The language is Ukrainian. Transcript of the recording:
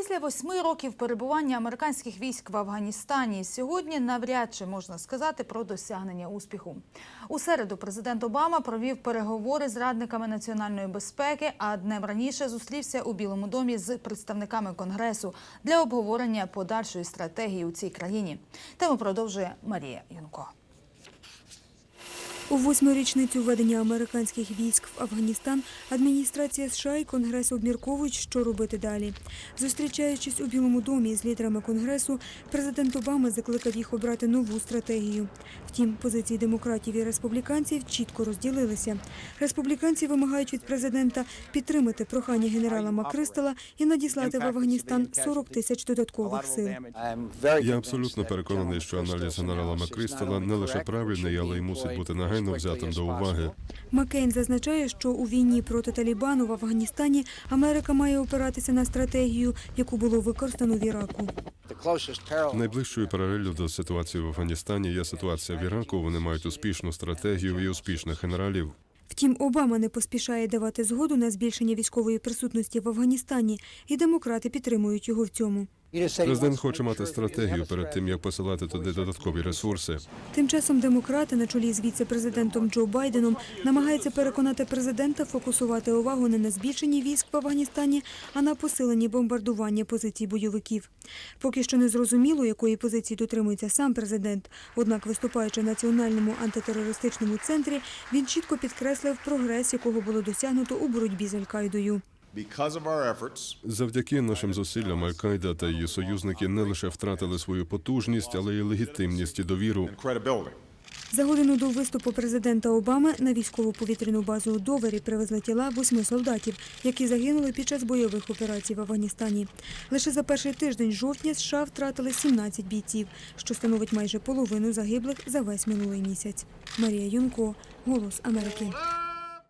Після восьми років перебування американських військ в Афганістані сьогодні навряд чи можна сказати про досягнення успіху. У середу президент Обама провів переговори з радниками національної безпеки, а днем раніше зустрівся у Білому домі з представниками конгресу для обговорення подальшої стратегії у цій країні. Тему продовжує Марія Юнко. У восьму річницю введення американських військ в Афганістан адміністрація США і Конгрес обмірковують, що робити далі. Зустрічаючись у Білому домі з лідерами Конгресу, президент Обама закликав їх обрати нову стратегію. Втім, позиції демократів і республіканців чітко розділилися. Республіканці вимагають від президента підтримати прохання генерала Макристала і надіслати в Афганістан 40 тисяч додаткових сил. Я абсолютно переконаний, що аналіз генерала Макрістала не лише правильний, але й мусить бути негайно взятим до уваги. Маккейн зазначає, що у війні проти Талібану в Афганістані Америка має опиратися на стратегію, яку було використано в Іраку. Найближчою паралеллю до ситуації в Афганістані є ситуація в Іраку. Вони мають успішну стратегію і успішних генералів. Втім, Обама не поспішає давати згоду на збільшення військової присутності в Афганістані, і демократи підтримують його в цьому. Президент хоче мати стратегію перед тим, як посилати туди додаткові ресурси. Тим часом демократи на чолі з віце-президентом Джо Байденом намагаються переконати президента фокусувати увагу не на збільшенні військ в Афганістані, а на посиленні бомбардування позицій бойовиків. Поки що не зрозуміло, якої позиції дотримується сам президент. Однак, виступаючи в національному антитерористичному центрі, він чітко підкреслив прогрес, якого було досягнуто у боротьбі з Аль-Каїдою. Because of Завдяки нашим зусиллям Аль-Каїда та її союзники не лише втратили свою потужність, але й легітимність і довіру. За годину до виступу президента Обами на військову повітряну базу у Довері привезли тіла восьми солдатів, які загинули під час бойових операцій в Афганістані. Лише за перший тиждень жовтня США втратили 17 бійців, що становить майже половину загиблих за весь минулий місяць. Марія Юнко, Голос Америки.